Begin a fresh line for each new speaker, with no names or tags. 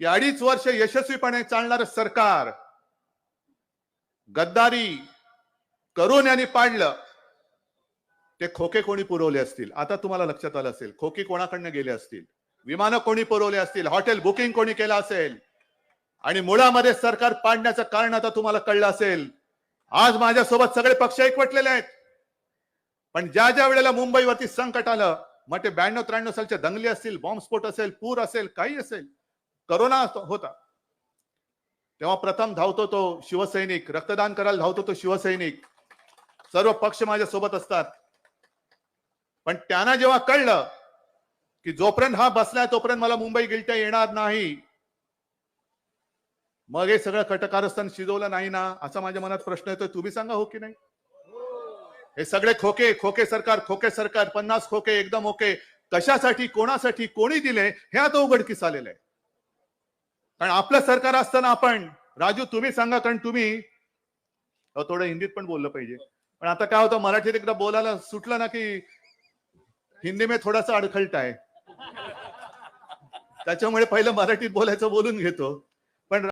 की अडीच वर्ष यशस्वीपणे चालणार सरकार गद्दारी करून यांनी पाडलं ते खोके कोणी पुरवले असतील? आता तुम्हाला लक्षात आलं असेल खोके कोणाकडनं गेले असतील? विमानं कोणी पुरवले असतील? हॉटेल बुकिंग कोणी केलं असेल? आणि मुळामध्ये सरकार पाडण्याचं कारण आता तुम्हाला कळलं असेल. आज माझ्यासोबत सगळे पक्ष एकवटलेले आहेत. पण ज्या ज्या वेळेला मुंबईवरती संकट आलं मग ते ब्याण्णव त्र्याण्णव सालचे दंगली असतील बॉम्बस्फोट असेल पूर असेल काही असेल करोना होता. तेव्हा प्रथम धावतो तो शिवसैनिक रक्तदान करायला धावतो तो शिवसैनिक. सर्व पक्ष माझ्या सोबत असतात. पण त्यांना जेव्हा कळलं की जोपर्यंत हा बसलाय तोपर्यंत मला मुंबई गिलट्या येणार नाही. मग हे सगळं कटकारस्थान शिजवलं नाही ना? असा माझ्या मनात प्रश्न येतोय. तुम्ही सांगा हो की नाही? हे सगळे खोके खोके सरकार खोके सरकार पन्नास खोके एकदम ओके. कशासाठी कोणासाठी कोणी दिले हे आता उघडकीस आलेलं आहे. कारण आपलं सरकार असताना आपण राजू तुम्ही सांगा कारण तुम्ही थोडं हिंदीत पण बोललं पाहिजे. पण आता काय होतं मराठीत एकदा बोलायला सुटलं ना की हिंदी मे थोडासा अडखळत आहे. त्याच्यामुळे पहिलं मराठीत बोलायचं बोलून घेतो.